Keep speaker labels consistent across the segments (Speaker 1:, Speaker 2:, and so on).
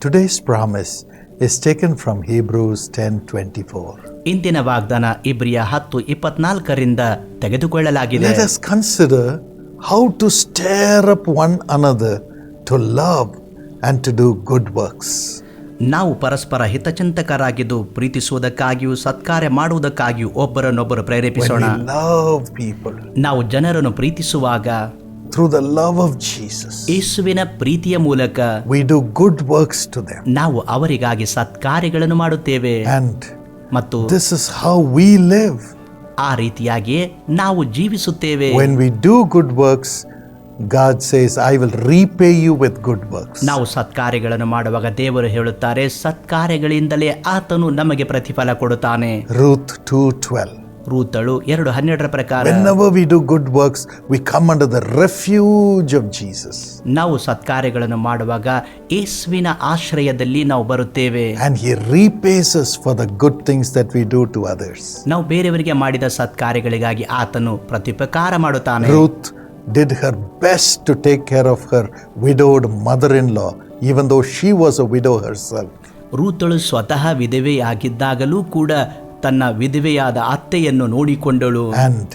Speaker 1: Today's promise is taken from Hebrews 10:24.
Speaker 2: ಇಂದಿನ ವಾಗ್ದಾನ ಇಬ್ರಿಯ ಹತ್ತು ಇಪ್ಪತ್ನಾಲ್ಕರಿಂದ ತೆಗೆದುಕೊಳ್ಳಲಾಗಿದೆ
Speaker 1: Let us consider how to stir up one another to love and to do good works.
Speaker 2: ನಾವು ಪರಸ್ಪರ ಹಿತಚಿಂತಕರಾಗಿದ್ದು ಪ್ರೀತಿಸುವುದಕ್ಕಾಗಿಯೂ ಸತ್ಕಾರ್ಯ ಮಾಡುವುದಕ್ಕಾಗಿಯೂ ಒಬ್ಬರನ್ನೊಬ್ಬರು
Speaker 1: When
Speaker 2: ಪ್ರೇರೇಪಿಸೋಣ
Speaker 1: love people
Speaker 2: ನಾವು ಜನರನ್ನು ಪ್ರೀತಿಸುವಾಗ
Speaker 1: through the love of Jesus,
Speaker 2: ಯೇಸುವಿನ ಪ್ರೀತಿಯ ಮೂಲಕ
Speaker 1: we do good works to them.
Speaker 2: ನಾವು ಅವರಿಗಾಗಿ ಸತ್ಕಾರ್ಯಗಳನ್ನು ಮಾಡುತ್ತೇವೆ
Speaker 1: And
Speaker 2: ಮತ್ತು
Speaker 1: this is how we live.
Speaker 2: ಆ ರೀತಿಯಾಗಿ ನಾವು ಜೀವಿಸುತ್ತೇವೆ
Speaker 1: When we do good works, God says, I will repay you with good works.
Speaker 2: ನಾವು ಸತ್ಕಾರ್ಯಗಳನ್ನು ಮಾಡುವಾಗ ದೇವರು ಹೇಳುತ್ತಾರೆ ಸತ್ಕಾರ್ಯಗಳಿಂದಲೇ ಆತನು ನಮಗೆ ಪ್ರತಿಫಲ ಕೊಡುತ್ತಾನೆ
Speaker 1: Ruth 2:12.
Speaker 2: ರೂತಳು ಎರಡು ಹನ್ನೆರಡರ ಪ್ರಕಾರ
Speaker 1: Whenever we do good works, we come under the refuge of Jesus.
Speaker 2: ನಾವು ಸತ್ಕಾರ್ಯಗಳನ್ನು ಮಾಡುವಾಗ ಯೇಸುವಿನ ಆಶ್ರಯದಲ್ಲಿ ನಾವು ಬರುತ್ತೇವೆ
Speaker 1: And He repays us for the good things that we do to others.
Speaker 2: ನಾವು ಬೇರೆಯವರಿಗೆ ಮಾಡಿದ ಸತ್ಕಾರ್ಯಗಳಿಗಾಗಿ ಆತನು ಪ್ರತಿಪಕಾರ ಮಾಡುತ್ತಾನೆ
Speaker 1: Ruth did her best to take care of her widowed mother in law, even though she was a widow herself.
Speaker 2: ರೂತಳು ಸ್ವತಃ ವಿಧವೆಯಾಗಿದ್ದಾಗಲೂ ಕೂಡ ತನ್ನ ವಿಧವೆಯಾದ ಅತ್ತೆಯನ್ನು ನೋಡಿಕೊಂಡಳು.
Speaker 1: And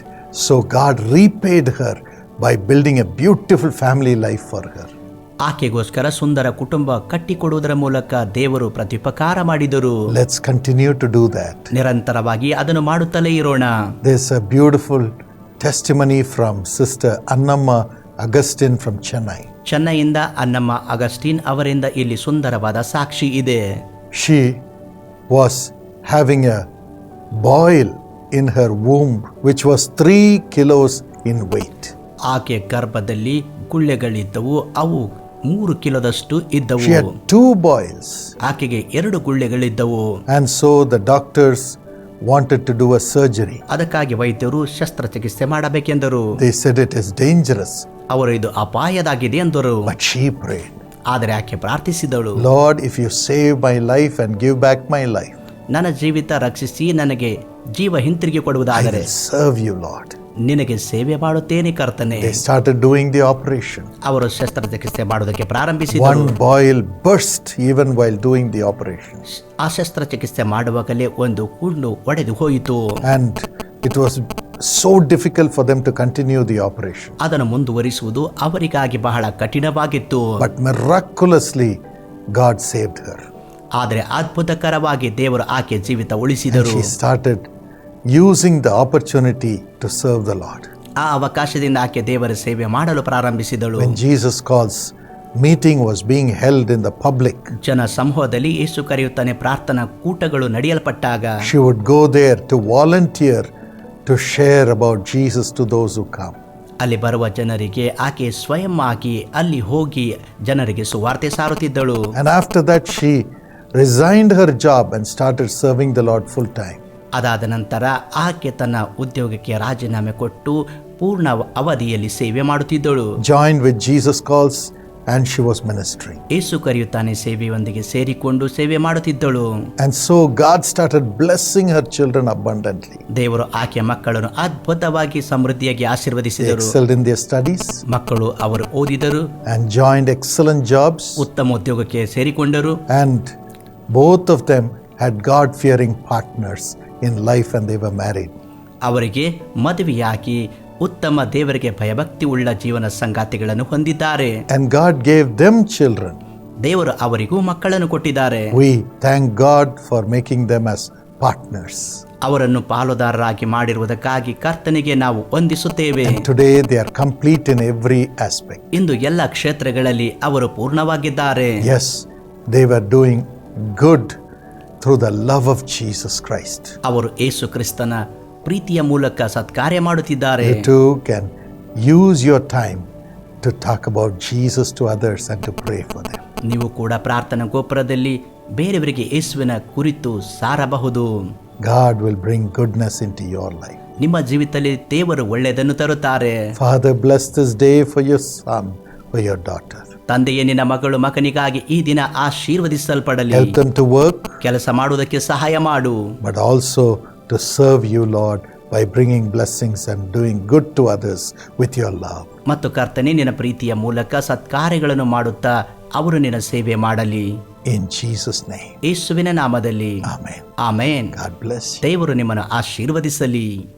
Speaker 1: so God repaid her by building a beautiful family life for her.
Speaker 2: ಆಕೆಗೋಸ್ಕರ ಸುಂದರ ಕುಟುಂಬ ಕಟ್ಟಿಕೊಡುವುದರ ಮೂಲಕ ದೇವರು ಪ್ರತ್ಯುಪಕಾರ ಮಾಡಿದರು.
Speaker 1: Let's continue to do that.
Speaker 2: ನಿರಂತರವಾಗಿ ಅದನ್ನು ಮಾಡುತ್ತಲೇ ಇರೋಣ.
Speaker 1: This a beautiful testimony from sister Annamma Augustine from Chennai
Speaker 2: ಚೆನ್ನೈಯಿಂದ Annamma Augustine ಅವರಿಂದ ಇಲ್ಲಿ ಸುಂದರವಾದ ಸಾಕ್ಷಿ ಇದೆ.
Speaker 1: She was having a boil in her womb, which was three kilos in weight.
Speaker 2: ಆಕೆ ಗರ್ಭದಲ್ಲಿ ಗುಳ್ಳೆಗಳಿದ್ದವು ಅವು ಮೂರು ಕಿಲೋದಷ್ಟು
Speaker 1: She
Speaker 2: ಇದ್ದವು
Speaker 1: had two boils,
Speaker 2: ಆಕೆಗೆ ಎರಡು ಗುಳ್ಳೆಗಳಿದ್ದವು
Speaker 1: and so the doctors wanted to do a surgery.
Speaker 2: ಅದಕ್ಕಾಗಿ ವೈದ್ಯರು ಶಸ್ತ್ರಚಿಕಿತ್ಸೆ ಮಾಡಬೇಕೆಂದರು
Speaker 1: They said it is dangerous,
Speaker 2: ಅವರು ಇದು ಅಪಾಯದಾಗಿದೆ ಎಂದರು
Speaker 1: but she prayed,
Speaker 2: ಆದರೆ ಆಕೆ ಪ್ರಾರ್ಥಿಸಿದಳು
Speaker 1: Lord, if you save my life and give back my life,
Speaker 2: ನನ್ನ ಜೀವಿತ ರಕ್ಷಿಸಿ ನನಗೆ ಜೀವ ಹಿಂತಿರುಗಿ ಕೊಡುವುದಾದರೆ
Speaker 1: ಸರ್ವ್ ಯು ಲಾರ್ಡ್
Speaker 2: ನಿನಗೆ ಸೇವೆ ಮಾಡುತ್ತೇನೆ ಕರ್ತನೆ.
Speaker 1: Started doing the operation.
Speaker 2: ಅವರು ಶಸ್ತ್ರಚಿಕಿತ್ಸೆ ಮಾಡುವುದಕ್ಕೆ ಪ್ರಾರಂಭಿಸಿದರು.
Speaker 1: One boil burst even while doing the operation
Speaker 2: ಆ ಶಸ್ತ್ರಚಿಕಿತ್ಸೆ ಮಾಡುವಾಗಲೇ ಒಂದು ಕುಂಡು ಒಡೆದು ಹೋಯಿತು.
Speaker 1: And it was so difficult for them to continue the operation
Speaker 2: ಅದನ್ನು ಮುಂದುವರಿಸುವುದು ಅವರಿಗಾಗಿ ಬಹಳ ಕಠಿಣವಾಗಿತ್ತು.
Speaker 1: But miraculously, God saved her.
Speaker 2: ಆದರೆ ಅದ್ಭುತಕರವಾಗಿ ದೇವರು ಆಕೆ ಜೀವಿತ
Speaker 1: And
Speaker 2: ಉಳಿಸಿದರು
Speaker 1: she started using the opportunity to serve the Lord.
Speaker 2: ಆ ಅವಕಾಶದಿಂದ ಆಕೆ ದೇವರ ಸೇವೆ ಮಾಡಲು ಪ್ರಾರಂಭಿಸಿದಳು
Speaker 1: When Jesus calls, meeting was being held in the public.
Speaker 2: ಜನ ಸಮೂಹದಲ್ಲಿ ಯೇಸು ಕರೆಯುತ್ತಾನೆ ಪ್ರಾರ್ಥನಾ ಕೂಟಗಳು ನಡೆಯಲ್ಪಟ್ಟಾಗ
Speaker 1: She would go there to volunteer to share about Jesus to those who come.
Speaker 2: ಅಲ್ಲಿ ಬರುವ ಜನರಿಗೆ ಆಕೆ ಸ್ವಯಂ ಆಗಿ ಅಲ್ಲಿ ಹೋಗಿ ಜನರಿಗೆ ಸುವಾರ್ತೆ ಸಾರುತ್ತಿದ್ದಳು
Speaker 1: And after that, she resigned her job and started serving the Lord full time.
Speaker 2: ಅದಾದ ನಂತರ ಆಕೆ ತನ್ನ ಉದ್ಯೋಗಕ್ಕೆ ರಾಜೀನಾಮೆ ಕೊಟ್ಟು ಪೂರ್ಣ ಅವಧಿಯಲ್ಲಿ ಸೇವೆ ಮಾಡುತ್ತಿದ್ದಳು
Speaker 1: Joined with Jesus Calls, and she was ministering.
Speaker 2: ಯೇಸು ಕರೆಯುತ್ತಾನೆ ಸೇವೆಯೊಂದಿಗೆ ಸೇರಿಕೊಂಡು ಸೇವೆ ಮಾಡುತ್ತಿದ್ದಳು
Speaker 1: And so God started blessing her children abundantly.
Speaker 2: ದೇವರು ಆಕೆ ಮಕ್ಕಳನ್ನು ಅದ್ಭುತವಾಗಿ ಸಮೃದ್ಧಿಯಾಗಿ
Speaker 1: They
Speaker 2: ಆಶೀರ್ವದಿಸಿದರು
Speaker 1: excelled in their studies
Speaker 2: ಮಕ್ಕಳು ಅವರು ಓದಿದರು
Speaker 1: and joined excellent jobs,
Speaker 2: ಉತ್ತಮ ಉದ್ಯೋಗಕ್ಕೆ ಸೇರಿಕೊಂಡರು
Speaker 1: and both of them had God fearing partners in life and they were married.
Speaker 2: ಅವರಿಗೆ ಮದುವೆಯಾಗಿ ಉತ್ತಮ ದೇವರಿಗೆ ಭಯಭಕ್ತಿ ಉಳ್ಳ ಜೀವನ ಸಂಗಾತಿಗಳನ್ನು ಹೊಂದಿದ್ದಾರೆ
Speaker 1: And God gave them children.
Speaker 2: ದೇವರು ಅವರಿಗೂ ಮಕ್ಕಳನ್ನು ಕೊಟ್ಟಿದ್ದಾರೆ
Speaker 1: We thank God for making them as partners.
Speaker 2: ಅವರನ್ನು ಪಾಲುದಾರರಾಗಿ ಮಾಡಿರುವುದಕ್ಕಾಗಿ ಕರ್ತನಿಗೆ ನಾವು ವಂದಿಸುತ್ತೇವೆ
Speaker 1: Today they are complete in every aspect.
Speaker 2: ಇಂದು ಎಲ್ಲ ಕ್ಷೇತ್ರಗಳಲ್ಲಿ ಅವರು ಪೂರ್ಣವಾಗಿದ್ದಾರೆ
Speaker 1: Yes, they were doing good through the love of Jesus Christ.
Speaker 2: ಅವರು ಯೇಸು ಕ್ರಿಸ್ತನ ಪ್ರೀತಿಯ ಮೂಲಕ ಸತ್ಕಾರ್ಯ ಮಾಡುತ್ತಿದ್ದಾರೆ
Speaker 1: You too can use your time to talk about Jesus to others and to pray for them.
Speaker 2: ನೀವು ಕೂಡ ಪ್ರಾರ್ಥನಾ ಗೋಪುರದಲ್ಲಿ ಬೇರೆಯವರಿಗೆ ಯೇಸುವಿನ ಕುರಿತು ಸಾರಬಹುದು
Speaker 1: God will bring goodness into your life.
Speaker 2: ನಿಮ್ಮ ಜೀವಿತದಲ್ಲಿ ದೇವರು ಒಳ್ಳೆಯದನ್ನು ತರುತ್ತಾರೆ
Speaker 1: Father, bless this day for your son, for your daughter.
Speaker 2: ತಂದೆಯೇ ನಿನ್ನ ಮಗಳು ಮಗನಿಗಾಗಿ ಈ ದಿನ ಆಶೀರ್ವದಿಸಲ್ಪಡಲಿ. ಕೆಲಸ ಮಾಡುವುದಕ್ಕೆ ಸಹಾಯ ಮಾಡು.
Speaker 1: But also to serve you Lord by bringing blessings and doing good to others with your love
Speaker 2: ಮತ್ತು ಕರ್ತನೆ ನಿನ್ನ ಪ್ರೀತಿಯ ಮೂಲಕ ಸತ್ಕಾರ್ಯಗಳನ್ನು ಮಾಡುತ್ತಾ ಅವರು ನಿನ್ನ ಸೇವೆ ಮಾಡಲಿ.
Speaker 1: ಇನ್ ಜೀಸಸ್ ನೇಮ್
Speaker 2: ಯೇಸುವಿನ ನಾಮದಲ್ಲಿ. ಆಮೆನ್.
Speaker 1: ಆಮೆನ್ ಗಾಡ್ ಬ್ಲೆಸ್
Speaker 2: ದೇವರು ನಿಮ್ಮನ್ನು ಆಶೀರ್ವದಿಸಲಿ.